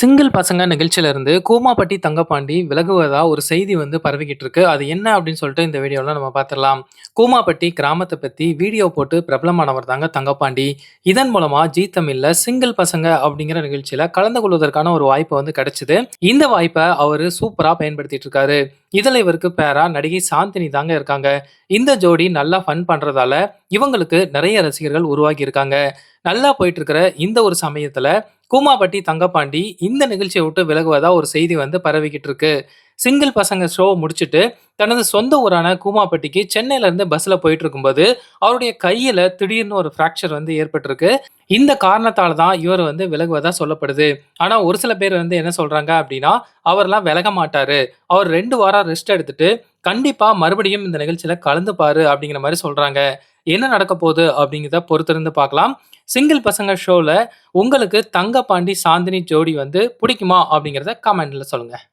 Single பசங்க நிகழ்ச்சியிலேருந்து கூமாப்பட்டி தங்கப்பாண்டி விலகுவதா ஒரு செய்தி வந்து பரவிக்கிட்டு இருக்கு. அது என்ன அப்படின்னு சொல்லிட்டு இந்த வீடியோவில் நம்ம பார்த்துடலாம். கூமாப்பட்டி கிராமத்தை பற்றி வீடியோ போட்டு பிரபலமானவர் தாங்க தங்கப்பாண்டி. இதன் மூலமாக ஜீ தமிழில் சிங்கிள் பசங்க அப்படிங்கிற நிகழ்ச்சியில் கலந்து கொள்வதற்கான ஒரு வாய்ப்பு வந்து கிடைச்சிது இந்த வாய்ப்பை அவர் சூப்பராக பயன்படுத்திட்டு இருக்காரு. இதில் இவருக்கு பேரா நடிகை சாந்தினி தாங்க இருக்காங்க. இந்த ஜோடி நல்லா ஃபன் பண்ணுறதால இவங்களுக்கு நிறைய ரசிகர்கள் உருவாகி இருக்காங்க. நல்லா போயிட்டு இருக்கிற இந்த ஒரு சமயத்துல கூமாப்பட்டி தங்கப்பாண்டி இந்த நிகழ்ச்சியை விட்டு விலகுவதா ஒரு செய்தி வந்து பரவிக்கிட்டு இருக்கு. சிங்கிள் பசங்க ஷோ முடிச்சுட்டு தனது சொந்த ஊரான கூமாப்பட்டிக்கு சென்னையில இருந்து பஸ்ல போயிட்டு இருக்கும்போது, அவருடைய கையில திடீர்னு ஒரு ஃப்ராக்சர் வந்து ஏற்பட்டிருக்கு. இந்த காரணத்தால தான் இவர் வந்து விலகுவதா சொல்லப்படுது. ஆனா ஒரு சில பேர் வந்து என்ன சொல்றாங்க அப்படின்னா, அவர்லாம் விலக மாட்டாரு. அவர் ரெண்டு வாரம் ரெஸ்ட் எடுத்துட்டு கண்டிப்பா மறுபடியும் இந்த நிகழ்ச்சியில கலந்துப்பாரு அப்படிங்கிற மாதிரி சொல்றாங்க. என்ன நடக்க போகுது அப்படிங்கிறத பொறுத்திருந்து பார்க்கலாம். சிங்கிள் பசங்க ஷோவில் உங்களுக்கு தங்கப்பாண்டி, சாந்தினி ஜோடி வந்து பிடிக்குமா அப்படிங்கிறத கமெண்டில் சொல்லுங்கள்